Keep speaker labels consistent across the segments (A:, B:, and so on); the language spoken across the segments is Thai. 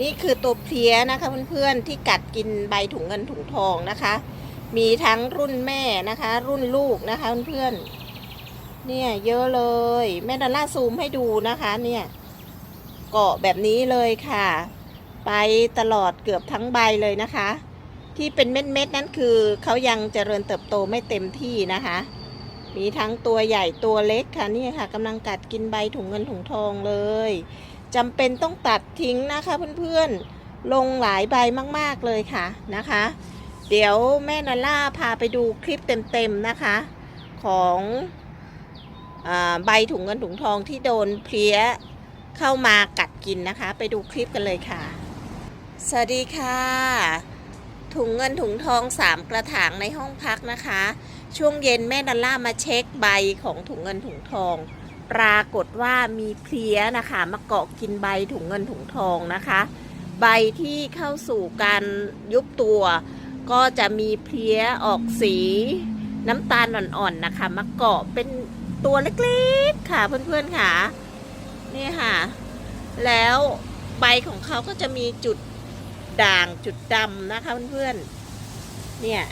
A: นี่คือตัวเพลี้ยนะคะเพื่อนๆที่กัดกินใบถุงเงินถุงทองนะคะ มีทั้งรุ่นแม่นะคะ รุ่นลูกนะคะเพื่อนๆเนี่ยเยอะเลยแม่ดอลล่าซูมให้ดูนะคะเนี่ยเกาะแบบนี้เลยค่ะ ไปตลอดเกือบทั้งใบเลยนะคะ ที่เป็นเม็ดๆนั้นคือเขายังเจริญเติบโตไม่เต็มที่นะคะ มีทั้งตัวใหญ่ตัวเล็กค่ะนี่ค่ะกำลังกัดกินใบถุงเงินถุงทองเลย จำเป็นต้องตัดทิ้งนะคะเพื่อนๆ ลงหลายใบมากๆเลยค่ะนะคะ เดี๋ยวแม่นาล่าพาไปดูคลิปเต็มๆนะคะ ของอใบถุงเงินถุงทองที่โดนเพลี้ยเข้ามากัดกินนะคะ ไปดูคลิปกันเลยค่ะ สวัสดีค่ะ ถุงเงินถุงทองสามกระถางในห้องพักนะคะ ช่วงเย็นแม่ดัลล่ามาเช็คใบของถุงเงินถุงทอง ปรากฏว่ามีเพลี้ยนะคะมาเกาะกินใบถุงเงินถุงทองนะคะ ใบที่เข้าสู่การยุบตัว ก็จะมีเพลี้ยออกสีน้ำตาลอ่อนๆนะคะมาเกาะเป็นตัวเล็กๆค่ะเพื่อนๆค่ะนี่ค่ะ แล้วใบของเขาก็จะมีจุดด่างจุดดำนะคะเพื่อนๆเนี่ย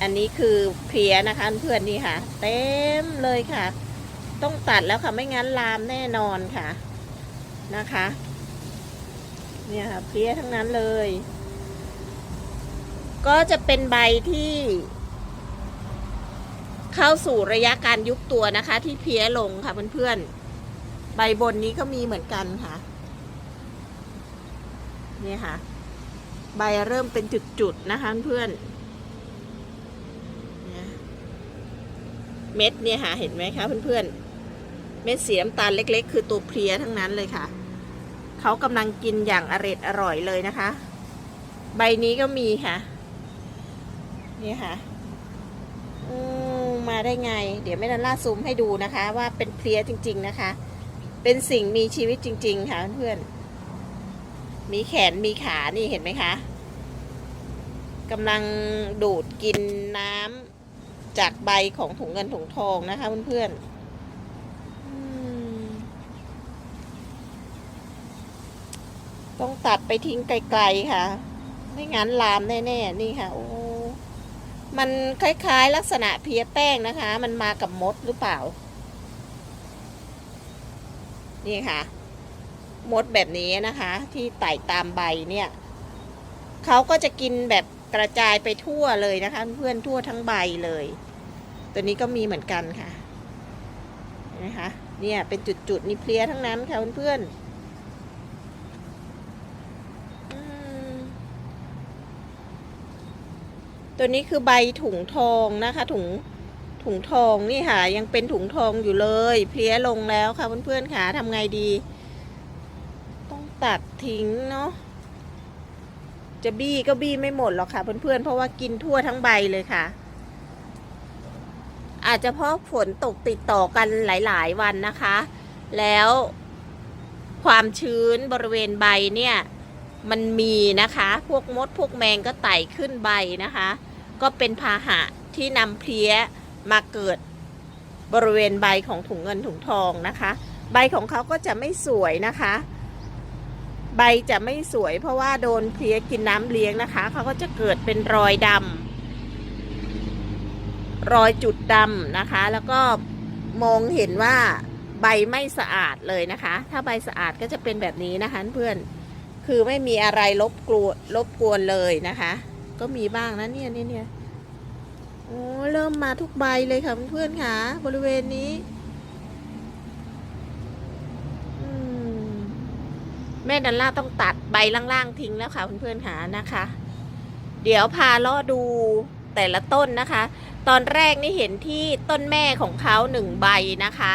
A: อันนี้คือเพลี้ยนะคะเพื่อนๆนี่ค่ะ เต็มเลยค่ะ ต้องตัดแล้วค่ะไม่งั้นลามแน่นอนค่ะนะคะ เนี่ยค่ะเพลียทั้งนั้นเลย ก็จะเป็นใบที่ เข้าสู่ระยะการยุบตัวนะคะ ที่เพลียลงค่ะเพื่อนๆ ใบบนนี้ก็มีเหมือนกันค่ะ เนี่ยค่ะ ใบเริ่มเป็นจุดๆนะคะเพื่อนเม็ดเนี่ยค่ะเห็นไหมคะเพื่อนๆ เม็ดสีน้ำตาลเล็ก ๆ คือตัวเพลียทั้งนั้นเลยค่ะ เขากำลังกินอย่างอร็ดอร่อยเลยนะคะ ใบนี้ก็มีค่ะ นี่ค่ะมาได้ไง เดี๋ยวไม่ดันล่าซูมให้ดูนะคะ ว่าเป็นเพลียจริง ๆ นะคะ เป็นสิ่งมีชีวิตจริง ๆ ค่ะเพื่อนๆมีแขนมีขานี่เห็นไหมคะกำลังดูดกินน้ำจากใบของถุงเงินถุงทองนะคะเพื่อนๆอืม ต้องตัดไปทิ้งไกลๆค่ะ ไม่งั้นลามแน่ๆนี่ค่ะ โอ้ มันคล้ายๆลักษณะเพียแป้งนะคะ มันมากับมดหรือเปล่า นี่ค่ะ มดแบบนี้นะคะ ที่ไต่ตามใบเนี่ย เขาก็จะกินแบบกระจายไปทั่วเลยนะคะ เพื่อนทั่วทั้งใบเลย ตัวนี้ก็มีเหมือนกันค่ะเห็นไหมคะ เนี่ยเป็นจุดๆนี่เพลียทั้งนั้นค่ะเพื่อนๆอืม ตัวนี้คือใบถุงทองนะคะ ถุงถุงทองนี่ค่ะ ยังเป็นถุงทองอยู่เลย เพลี้ยลงแล้วค่ะเพื่อนๆค่ะทำไงดี ต้องตัดทิ้งเนาะจะบี้ก็บี้ไม่หมดหรอกค่ะ เพื่อนๆ เพราะว่ากินทั่วทั้งใบเลยค่ะ อาจจะเพราะฝนตกติดต่อกันหลาย ๆ วันนะคะ แล้วความชื้นบริเวณใบเนี่ย มันมีนะคะ พวกมดพวกแมงก็ไต่ขึ้นใบนะคะ ก็เป็นพาหะที่นำเพลี้ยมาเกิดบริเวณใบของถุงเงินถุงทองนะคะ ใบของเขาก็จะไม่สวยนะคะ ใบจะไม่สวย เพราะว่าโดนเพลี้ยกินน้ำเลี้ยงนะคะ เขาก็จะเกิดเป็นรอยดำรอยจุดดำนะคะ แล้วก็มองเห็นว่าใบไม่สะอาดเลยนะคะ ถ้าใบสะอาดก็จะเป็นแบบนี้นะคะเพื่อน คือไม่มีอะไรลบกลัวลบกวนเลยนะคะ ก็มีบ้างนะเนี่ยเนี่ยเนี่ยโอ้เริ่มมาทุกใบเลยค่ะเพื่อนๆค่ะ บริเวณนี้แม่ดันล่าต้องตัดใบล่างๆทิ้งแล้วค่ะเพื่อนๆค่ะนะคะ เดี๋ยวพาล่อดูแต่ละต้นนะคะ ตอนแรกนี่เห็นที่ต้นแม่ของเขาหนึ่งใบนะคะ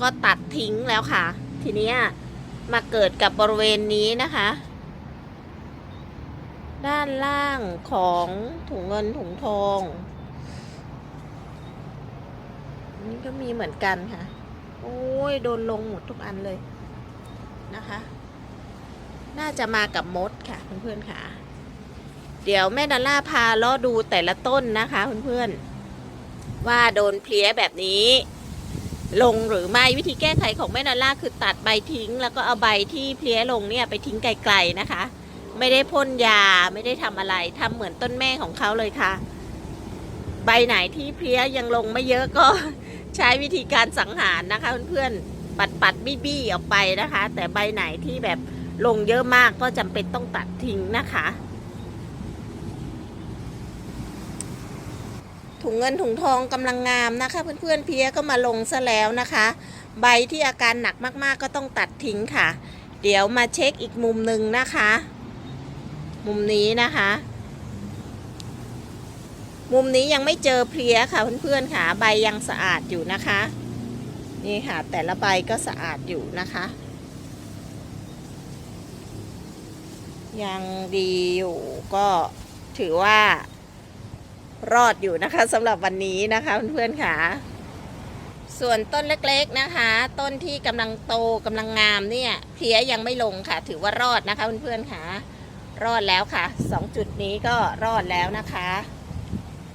A: ก็ตัดทิ้งแล้วค่ะ ทีนี้มาเกิดกับบริเวณนี้นะคะ ด้านล่างของถุงเงินถุงทอง นี่ก็มีเหมือนกันค่ะ โอ้ย โดนลงหมดทุกอันเลยนะคะ น่าจะมากับมดค่ะเพื่อนๆค่ะ เดี๋ยวแม่ดอลล่าพาล่อดูแต่ละต้นนะคะเพื่อนๆ ว่าโดนเพลี้ยแบบนี้ลงหรือไม่วิธีแก้ไขของแม่ดอลล่าคือตัดใบทิ้ง แล้วก็เอาใบที่เพลี้ยลงเนี่ยไปทิ้งไกลๆนะคะ ไม่ได้พ่นยาไม่ได้ทำอะไรทำเหมือนต้นแม่ของเขาเลยค่ะ ใบไหนที่เพลี้ยยังลงไม่เยอะก็ใช้วิธีการสังหารนะคะเพื่อนๆปัดปัดบี้บี้ออกไปนะคะ แต่ใบไหนที่แบบลงเยอะมากก็จำเป็นต้องตัดทิ้งนะคะ ถุงเงินถุงทองกำลังงามนะคะ เพื่อนๆเพี้ยก็มาลงซะแล้วนะคะ ใบที่อาการหนักมากๆก็ต้องตัดทิ้งค่ะ เดี๋ยวมาเช็คอีกมุมหนึ่งนะคะ มุมนี้นะคะ มุมนี้ยังไม่เจอเพลียค่ะเพื่อนๆค่ะใบยังสะอาดอยู่นะคะ นี่ค่ะ แต่ละใบก็สะอาดอยู่นะคะ ยังดีอยู่ก็ถือว่ารอดอยู่นะคะสำหรับวันนี้นะคะเพื่อนๆค่ะ ส่วนต้นเล็กๆนะคะ ต้นที่กำลังโตกำลังงามเนี่ยเพลี้ยยังไม่ลงค่ะ ถือว่ารอดนะคะเพื่อนๆค่ะ รอดแล้วค่ะสองจุดนี้ก็รอดแล้วนะคะ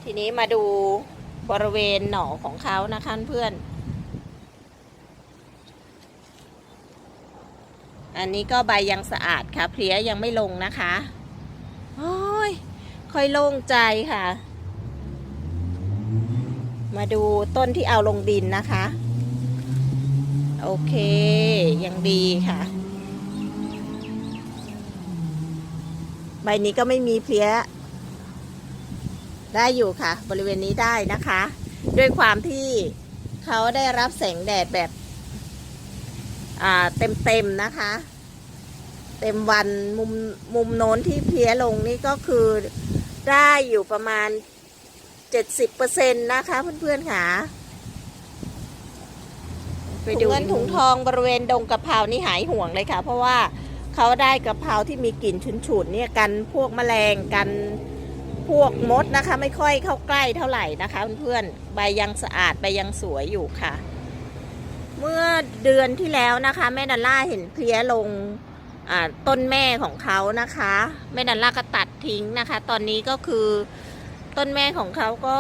A: ทีนี้มาดูบริเวณหน่อของเขานะคะเพื่อน อันนี้ก็ใบยังสะอาดค่ะ เพลี้ยยังไม่ลงนะคะโอ้ยค่อยโล่งใจค่ะ มาดูต้นที่เอาลงดินนะคะ โอเค ยังดีค่ะ ใบนี้ก็ไม่มีเพลี้ย ได้อยู่ค่ะ บริเวณนี้ได้นะคะ ด้วยความที่เขาได้รับแสงแดดแบบอ่าเต็มเต็มๆนะคะ เต็มวันมุมมุมโน้นที่เพลี้ยลงนี่ก็คือได้อยู่ประมาณเจ็ดสิบเปอร์เซ็นต์นะคะเพื่อนๆค่ะไปดูเงินถุงทองบริเวณดงกะเพรานี่หายห่วงเลยค่ะ เพราะว่า เขาได้กะเพราที่มีกลิ่นฉุนๆเนี่ยกันพวกแมลงกันพวกมดนะคะ ไม่ค่อยเข้าใกล้เท่าไหร่นะคะเพื่อนๆใบยังสะอาดใบยังสวยอยู่ค่ะ เมื่อเดือนที่แล้วนะคะ แม่ดันล่าเห็นเพลี้ยลงต้นแม่ของเขานะคะแม่ดันล่าก็ตัดทิ้งนะคะ ตอนนี้ก็คือต้นแม่ของเขาก็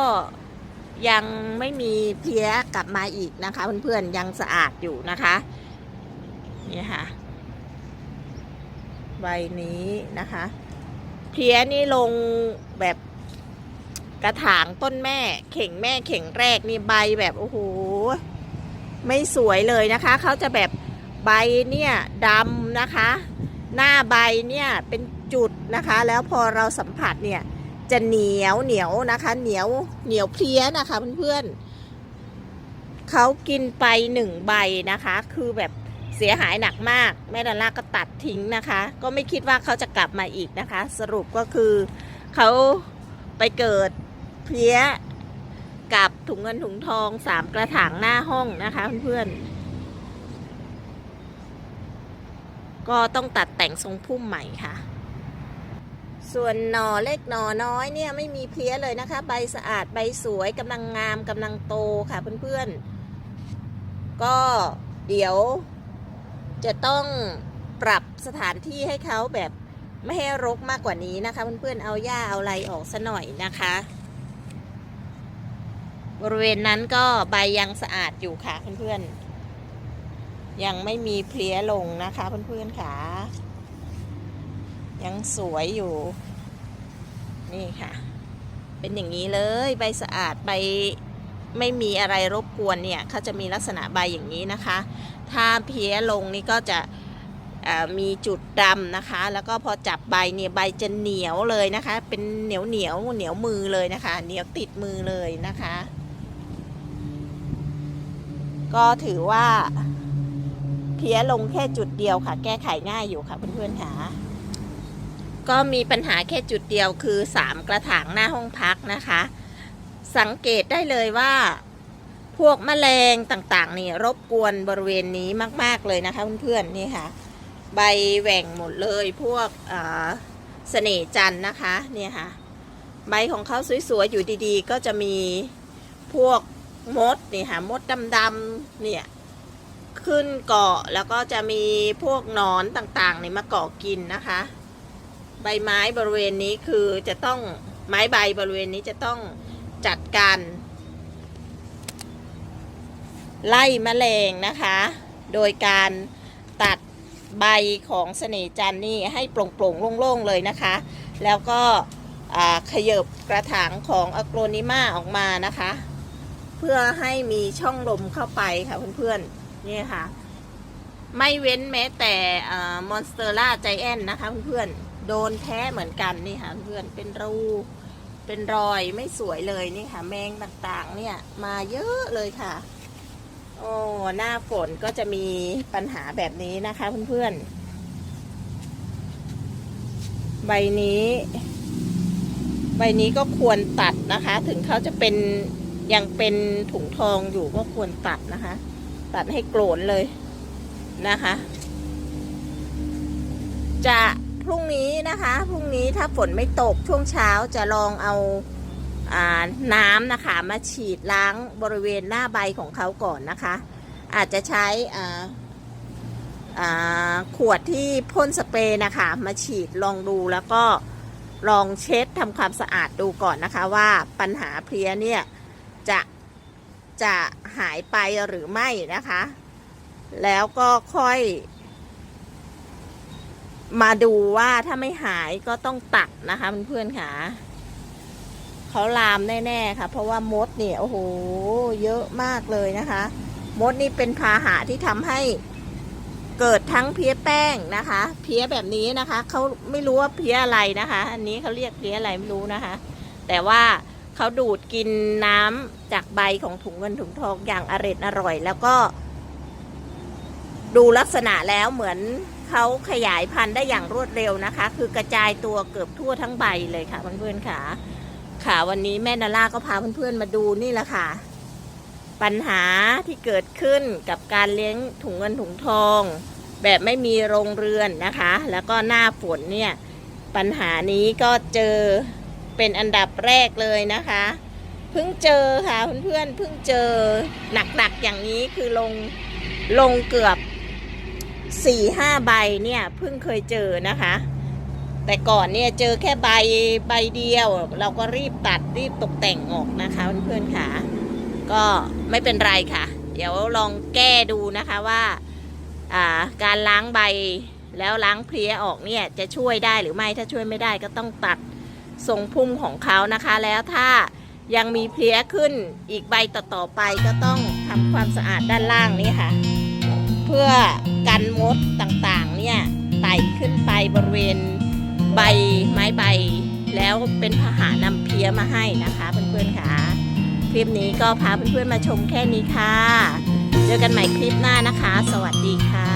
A: ยังไม่มีเพลี้ยกลับมาอีกนะคะ เพื่อนๆยังสะอาดอยู่นะคะ นี่ค่ะ ใบนี้นะคะเพี้ยนี่ลงแบบกระถางต้นแม่ เข่งแม่เข่งแรกนี่ใบแบบโอ้โหไม่สวยเลยนะคะเขาจะแบบใบเนี่ยดำนะคะ หน้าใบเนี่ยเป็นจุดนะคะ แล้วพอเราสัมผัสเนี่ยจะเหนียวเหนียวนะคะเหนียวเหนียวเพลี้ยนะคะเพื่อนๆเขากินไปหนึ่งใบนะคะ คือแบบ เสียหายหนักมากแม่ดอลล่าก็ตัดทิ้งนะคะ ก็ไม่คิดว่าเขาจะกลับมาอีกนะคะ สรุปก็คือเขาไปเกิดเพี้ยกับถุงเงินถุงทองสามกระถางหน้าห้องนะคะเพื่อนๆก็ต้องตัดแต่งทรงพุ่มใหม่ค่ะ ส่วนหน่อเล็กหน่อน้อยเนี่ยไม่มีเพี้ยเลยนะคะ ใบสะอาดใบสวยกำลังงามกำลังโตค่ะเพื่อนๆก็เดี๋ยว จะต้องปรับสถานที่ให้เขาแบบไม่ให้รกมากกว่านี้นะคะ เพื่อนๆเอาหญ้าเอาอะไรออกซะหน่อยนะคะ บริเวณนั้นก็ใบยังสะอาดอยู่ค่ะเพื่อนๆยังไม่มีเพลี้ยลงนะคะเพื่อนๆค่ะ ยังสวยอยู่ นี่ค่ะ เป็นอย่างนี้เลยใบสะอาดใบ ไม่มีอะไรรบกวนเนี่ยเขาจะมีลักษณะใบอย่างนี้นะคะ ถ้าเพี้ยลงนี่ก็จะมีจุดดำนะคะ แล้วก็พอจับใบเนี่ยใบจะเหนียวเลยนะคะ เป็นเหนียวเหนียวเหนียวมือเลยนะคะ เหนียวติดมือเลยนะคะ ก็ถือว่าเพี้ยลงแค่จุดเดียวค่ะ แก้ไขง่ายอยู่ค่ะเพื่อนๆค่ะ ก็มีปัญหาแค่จุดเดียวคือสามกระถางหน้าห้องพักนะคะ สังเกตได้เลยว่า พวกแมลงต่างๆ นี่รบกวนบริเวณนี้มาก ๆ เลยนะคะเพื่อนๆนี่ค่ะ ใบแหว่งหมดเลยพวกเอ่อเสน่จันนะคะเนี่ยค่ะ ใบของเขาสวยๆอยู่ดีๆ ก็จะมีพวกมดนี่ค่ะมดดำๆเนี่ยขึ้นเกาะแล้วก็จะมีพวกนอนต่างๆนี่มาเกาะกินนะคะ ใบไม้บริเวณนี้คือจะต้องไม้ใบบริเวณนี้จะต้อง จัดการ ไล่แมลงนะคะ โดยการตัดใบของเสน่จันนี่ให้โปร่งๆโล่งๆเลยนะคะ แล้วก็ขยบกระถางของอโกรนิมาออกมานะคะ เพื่อให้มีช่องลมเข้าไปค่ะเพื่อนๆนี่ค่ะ ไม่เว้นแม้แต่มอนสเตอร่าใจแอนนะคะเพื่อนๆโดนแท้เหมือนกันนี่ค่ะเพื่อนเป็นรู เป็นรอยไม่สวยเลยนี่ค่ะ แมงต่างๆ เนี่ย มาเยอะเลยค่ะ โอ้หน้าฝนก็จะมีปัญหาแบบนี้นะคะเพื่อนๆ ใบนี้ ใบนี้ก็ควรตัดนะคะ ถึงเขาจะเป็นยังเป็นถุงทองอยู่ก็ควรตัดนะคะ ตัดให้โกรนเลยนะคะ จะ พรุ่งนี้นะคะพรุ่งนี้ถ้าฝนไม่ตกช่วงเช้าจะลองเอาอาน้ำนะคะมาฉีดล้างบริเวณหน้าใบของเขาก่อนนะคะ อาจจะใช้อ่าอ่าขวดที่พ่นสเปรย์นะคะมาฉีดลองดูแล้วก็ลองเช็ดทำความสะอาดดูก่อนนะคะว่าปัญหาเพลี้ยเนี่ยจะจะหายไปหรือไม่นะคะ แล้วก็ค่อย มาดูว่าถ้าไม่หายก็ต้องตัดนะคะเพื่อนๆค่ะเขาลามแน่ๆค่ะ เพราะว่ามดเนี่ยโอ้โห เยอะมากเลยนะคะ มดนี่เป็นพาหะที่ทำให้เกิดทั้งเพี้ยแป้งนะคะ เพี้ยแบบนี้นะคะเขาไม่รู้ว่าเพี้ยอะไรนะคะ อันนี้เขาเรียกเพี้ยอะไรไม่รู้นะคะ แต่ว่าเขาดูดกินน้ำจากใบของถุงเงินถุงทองอย่างอร็ดอร่อย แล้วก็ ดูลักษณะแล้วเหมือน เขาขยายพันธุ์ได้อย่างรวดเร็วนะคะ คือกระจายตัวเกือบทั่วทั้งใบเลยค่ะเพื่อนๆค่ะ ค่ะวันนี้แม่นาล่าก็พาเพื่อนๆมาดูนี่แหละค่ะ ปัญหาที่เกิดขึ้นกับการเลี้ยงถุงเงินถุงทอง แบบไม่มีโรงเรือนนะคะ แล้วก็หน้าฝนเนี่ยปัญหานี้ก็เจอเป็นอันดับแรกเลยนะคะเพิ่งเจอค่ะเพื่อนๆเพิ่งเจอหนักๆอย่างนี้คือลงลงเกือบ สี่ห้าใบเนี่ยเพิ่งเคยเจอนะคะ แต่ก่อนเนี่ยเจอแค่ใบใบเดียว เราก็รีบตัดรีบตกแต่งออกนะคะเพื่อนๆค่ะ ก็ไม่เป็นไรค่ะ เดี๋ยวลองแก้ดูนะคะว่าาการล้างใบแล้วล้างเพลี้ยออกเนี่ยจะช่วยได้หรือไม่ถ้าช่วยไม่ได้ก็ต้องตัดทรงพุ่มของเขานะคะ แล้วถ้ายังมีเพลี้ยขึ้นอีกใบต่อๆไปก็ต้องทำความสะอาดด้านล่างนี่ค่ะ เพื่อกันมดต่างๆเนี่ยไต่ขึ้นไปบริเวณใบไม้ใบ แล้วเป็นพาหานำเพี้ยมาให้นะคะ เพื่อนๆค่ะ คลิปนี้ก็พาเพื่อนๆมาชมแค่นี้ค่ะ เจอกันใหม่คลิปหน้านะคะ สวัสดีค่ะ